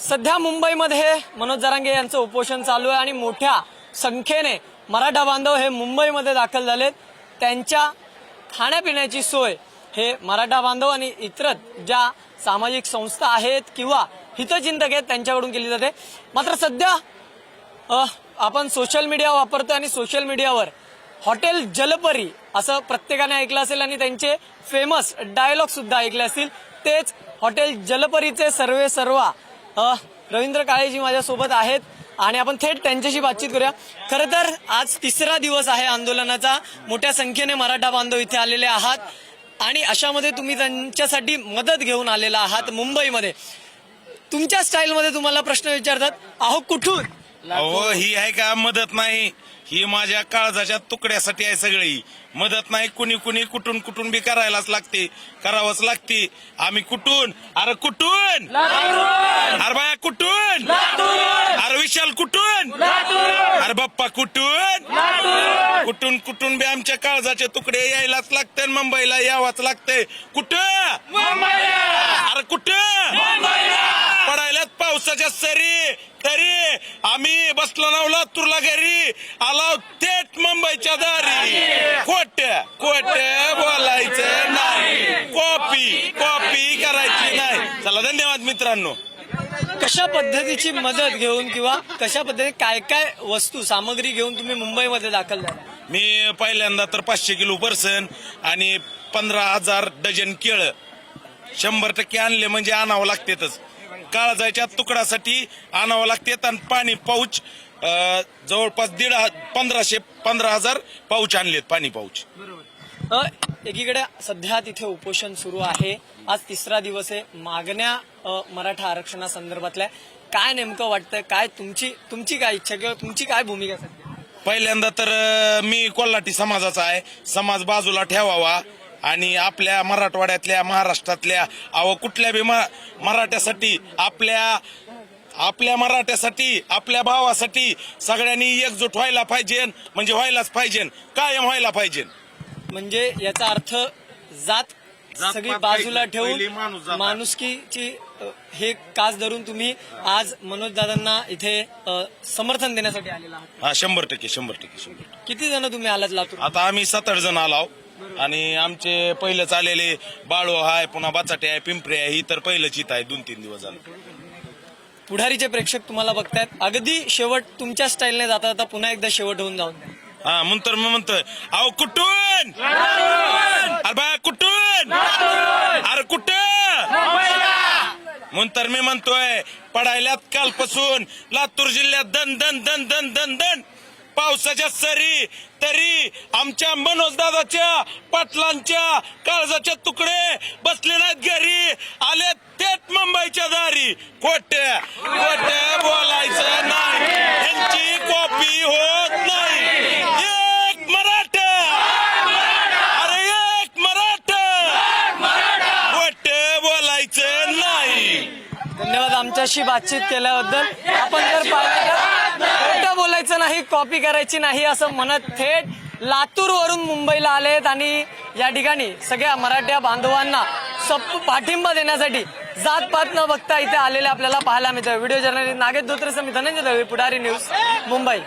सध्या मुंबईमध्ये मनोज जरांगे यांचं उपोषण चालू आहे आणि मोठ्या संख्येने मराठा बांधव हे मुंबईमध्ये दाखल झालेत. त्यांच्या खाण्यापिण्याची सोय हे मराठा बांधव आणि इतरत ज्या सामाजिक संस्था आहेत किंवा हितचिंतक आहेत त्यांच्याकडून केली जाते. मात्र सध्या आपण सोशल मीडिया वापरतो आणि सोशल मीडियावर हॉटेल जलपरी असं प्रत्येकाने ऐकलं असेल आणि त्यांचे फेमस डायलॉग सुद्धा ऐकले असतील. तेच हॉटेल जलपरीचे सर्वे सर्वा रवींद्र काळेजी माझ्यासोबत आहेत आणि आपण थेट त्यांच्याशी बातचीत करूया. खरं तर आज तिसरा दिवस आहे आंदोलनाचा. मोठ्या संख्येने मराठा बांधव इथे आलेले आहात. आणि अशामध्ये तुम्ही त्यांच्यासाठी मदत घेऊन आलेला आहात मुंबईमध्ये. तुमच्या स्टाईलमध्ये तुम्हाला प्रश्न विचारतात अहो कुठून? अहो ही आहे का मदत नाही? ही माझ्या काळजाच्या तुकड्यासाठी आहे सगळी. मदत नाही कुणी कुणी कुठून कुठून बी करायलाच लागते. करावंच लागते. आम्ही कुठून? अरे कुठून? कुठून? अरे विशाल कुठून? अरे बाप्पा कुठून? कुठून कुठून बी आमच्या काळजाचे तुकडे यायलाच लागते मुंबईला यावाच लागते. कुठं? अरे कुठं? पडायलाच पावसाच्या सरी. तरी आम्ही बसलो नाव लातूरला घरी. आलो थेट मुंबईच्या दारी. खोट खोट बोलायचं नाही. कॉपी कॉपी करायची नाही. चला धन्यवाद मित्रांनो. कशा पद्धतीची मदत घेऊन किंवा कशा पद्धतीने काय काय वस्तू सामग्री घेऊन तुम्ही मुंबईमध्ये दाखल झाला? मी पहिल्यांदा तर पाचशे किलो पर्सन आणि पंधरा हजार डझन केळं शंभर टक्के आणले म्हणजे आणावं लागतेच काळजाच्या तुकडासाठी आणावं लागतेत आणि पाणी पाऊच अं, जवळपास दीड ह- पंधराशे पंधरा हजार पाऊच आणलेत पाणी पाऊच. अ, एकीकडे सध्या तिथे उपोषण सुरू आहे. आज तिसरा दिवस आहे. मागण्या मराठा आरक्षणासंदर्भातल्या काय नेमकं वाटतं काय तुमची तुमची काय इच्छा किंवा तुमची काय भूमिका सध्या? पहिल्यांदा तर मी कोल्हाटी समाजाचा आहे. समाज बाजूला ठेवावा आणि आपल्या मराठवाड्यातल्या महाराष्ट्रातल्या अव कुठल्या बी म- मराठ्यासाठी आपल्या आपल्या मराठ्यासाठी आपल्या भावासाठी सगळ्यांनी एकजूट व्हायला पाहिजे म्हणजे व्हायलाच पाहिजे कायम व्हायला पाहिजे. म्हणजे याचा अर्थ जात सगळी बाजूला. पहिली ठेवून. माणुसकीची हे कास धरून तुम्ही आज मनोज दादांना इथे समर्थन देण्यासाठी आलेला आहात हा शंभर टक्के शंभर टक्के शंभर टक्के. किती जण तुम्ही आलात लातूर आता आम्ही सात आठ जण आलो आणि आमचे पहिलं चाललेले बाळू आहे पुन्हा बाचाटे आहे पिंपरे आहे ही तर पहिलंच इथं आहे दोन तीन दिवस झाले पुढारीचे प्रेक्षक तुम्हाला बघतायत अगदी शेवट तुमच्या स्टाईलने जाता जाता पुन्हा एकदा शेवट होऊन जाऊन द्या. हा म्हणतर मी म्हणतोय अहो कुठून? अरे बा कुठून? अरे कुठं? म्हणतर तर मी म्हणतोय पडायल्यात कालपासून. लातूर जिल्ह्यात दन दन दन दन दन दन पावसाच्या सरी तरी आमच्या मनोज दादाच्या पाटलांच्या काळजाचे तुकडे बसले नाहीत घरी. आले थेट मुंबईच्या दारी. कोट्या कोट्या बोलायचं नाही यांची कॉपी होत नाही एक मराठा अरे एक मराठा खोट बोलायचं नाही धन्यवाद आमच्याशी बातचीत केल्याबद्दल. आपण जर पाहिलं तर बोलायचं नाही कॉपी करायची नाही असं म्हणत थेट लातूरवरून मुंबईला आलेत आणि या ठिकाणी सगळ्या मराठ्या बांधवांना सप पाठिंबा देण्यासाठी जात पात न बघता इथे आलेले आपल्याला पाहायला मिळतं व्हिडिओ जर्नलिस्ट नागेश धोत्रे समी धनंजय दळवी पुढारी न्यूज मुंबई.